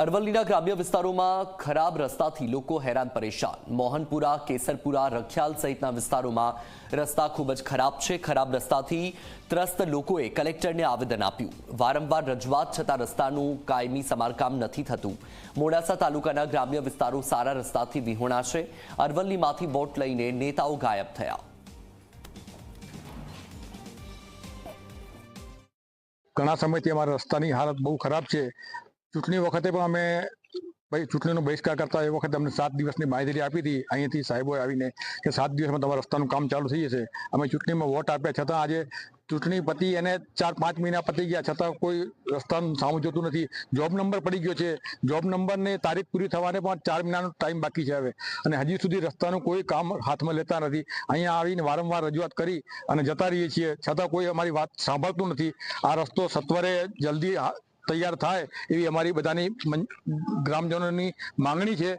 અરવલ્લીના ગ્રામ્ય વિસ્તારોમાં ખરાબ રસ્તાથી લોકો હેરાન પરેશાન. મોહનપુરા, કેસરપુરા, રખિયાલ સહિતના વિસ્તારોમાં રસ્તા ખૂબ જ ખરાબ છે. ખરાબ રસ્તાથી ત્રસ્ત લોકોએ કલેક્ટરને આવેદન આપ્યું. વારંવાર રજૂઆત છતાં રસ્તાનું કાયમી સમારકામ નથી થતું. મોડાસા તાલુકાના ગ્રામ્ય વિસ્તારો સારા રસ્તાથી વિહોણા છે અરવલ્લીમાંથી વોટ લઈને નેતાઓ ગાયબ થયા. ઘણા સમયથી અમારા રસ્તાની હાલત બહુ ખરાબ છે. ચૂંટણી વખતે પણ અમે ભાઈ, ચૂંટણીનો બહિષ્કાર કરતા એ વખતે અમને સાત દિવસની માહિતી આપી હતી. અહીંયાથી સાહેબોએ આવીને કે સાત દિવસમાં તમારા રસ્તાનું કામ ચાલુ થઈ જશે. અમે ચૂંટણીમાં વોટ આપ્યા છતાં આજે ચૂંટણી પતી અને ચાર પાંચ મહિના પતી ગયા છતાં કોઈ રસ્તાનું સામું જોતું નથી. જોબ નંબર પડી ગયો છે. જોબ નંબરની તારીખ પૂરી થવાને પણ ચાર મહિનાનો ટાઈમ બાકી છે હવે. અને હજી સુધી રસ્તાનું કોઈ કામ હાથમાં લેતા નથી. અહીંયા આવીને વારંવાર રજૂઆત કરી અને જતા રહીએ છીએ. છતાં કોઈ અમારી વાત સાંભળતું નથી. આ રસ્તો સત્વરે જલ્દી તૈયાર થાય એવી અમારી બધાની ગ્રામજનોની માંગણી છે.